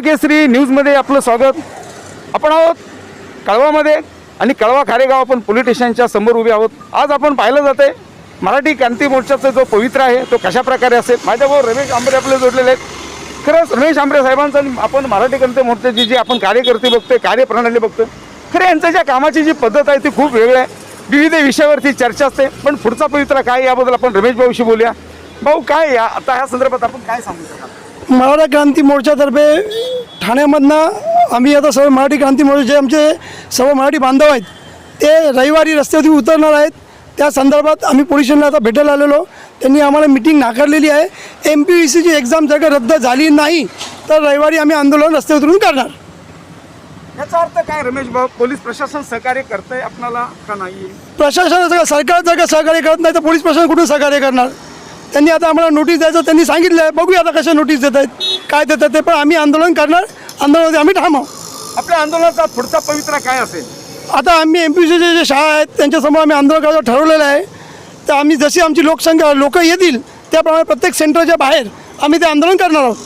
केसरी न्यूजमध्ये आपलं स्वागत. आपण आहोत कळवामध्ये आणि कळवा खारेगाव आपण पोलीस स्टेशनच्या समोर उभे आहोत. आज आपण पाहिलं जाते मराठी क्रांती मोर्चाचा जो पवित्र आहे तो कशा प्रकारे असेल माझ्याबरोबर रमेश आंबरे आपले जोडलेले आहेत. खरंच रमेश आंबरे साहेबांचं आपण मराठी क्रांती मोर्चाची जी आपण कार्यकर्ते बघतोय कार्यप्रणाली बघतोय खरं यांचं ज्या कामाची जी पद्धत आहे ती खूप वेगळी आहे. विविध विषयावरती चर्चा असते पण पुढचा पवित्रा काय याबद्दल आपण रमेश भाऊशी बोलूया. भाऊ काय या आता ह्या संदर्भात आपण काय सांगू शकाल मराठा क्रांती मोर्चातर्फे ठाण्यामधनं आम्ही आता सर्व मराठी क्रांती मोर्चा जे आमचे सर्व मराठी बांधव आहेत ते रविवारी रस्त्यावरती उतरणार आहेत. त्या संदर्भात आम्ही पोलीस स्टेशनला आता भेटायला आलेलो. त्यांनी आम्हाला मिटिंग नाकारलेली आहे. एम पी व्ही सीची एक्झाम जर का रद्द झाली नाही तर रविवारी आम्ही आंदोलन रस्ते उतरून करणार. याचा अर्थ काय रमेश भाऊ? पोलीस प्रशासन सहकार्य करतंय आपणाला का नाही? प्रशासन सरकार जर का सहकार्य करत नाही तर पोलीस प्रशासन कुठून सहकार्य करणार? त्यांनी आता आम्हाला नोटीस द्यायचं त्यांनी सांगितलं आहे. बघूया आता कशा नोटीस देत आहेत काय देतात ते. पण आम्ही आंदोलन करणार आंदोलनामध्ये आम्ही ठाम आहोत आपल्या आंदोलनाचा पुढचा पवित्रा काय असेल? आता आम्ही एम पी सीचे जे शाळा आहेत त्यांच्यासमोर आम्ही आंदोलन करायचं ठरवलेलं आहे. तर आम्ही जशी आमची लोकसंख्या लोक येतील त्याप्रमाणे प्रत्येक सेंटरच्या बाहेर आम्ही ते आंदोलन करणार आहोत.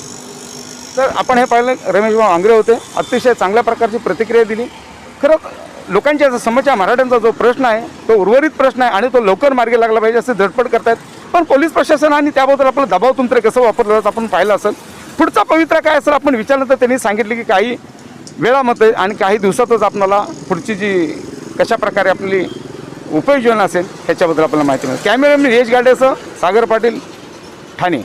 तर आपण हे पाहिलं रमेश भाऊ आंग्रे होते. अतिशय चांगल्या प्रकारची प्रतिक्रिया दिली. खरं लोकांच्या समस्या मराठ्यांचा जो प्रश्न आहे तो उर्वरित प्रश्न आहे आणि तो लवकर मार्गी लागला पाहिजे असे धडपड करतायत. पण पोलीस प्रशासन आणि त्याबद्दल आपलं दबाव तंत्र कसं वापरलं जातं आपण पाहिलं असेल. पुढचा पवित्रा काय असेल आपण विचारलं तर त्यांनी सांगितले की काही वेळामध्ये आणि काही दिवसातच आपल्याला पुढची जी कशा प्रकारे आपली उपयोजना असेल ह्याच्याबद्दल आपल्याला माहिती मिळेल. कॅमेरामॅन यश गाडेसह सागर पाटील ठाणे.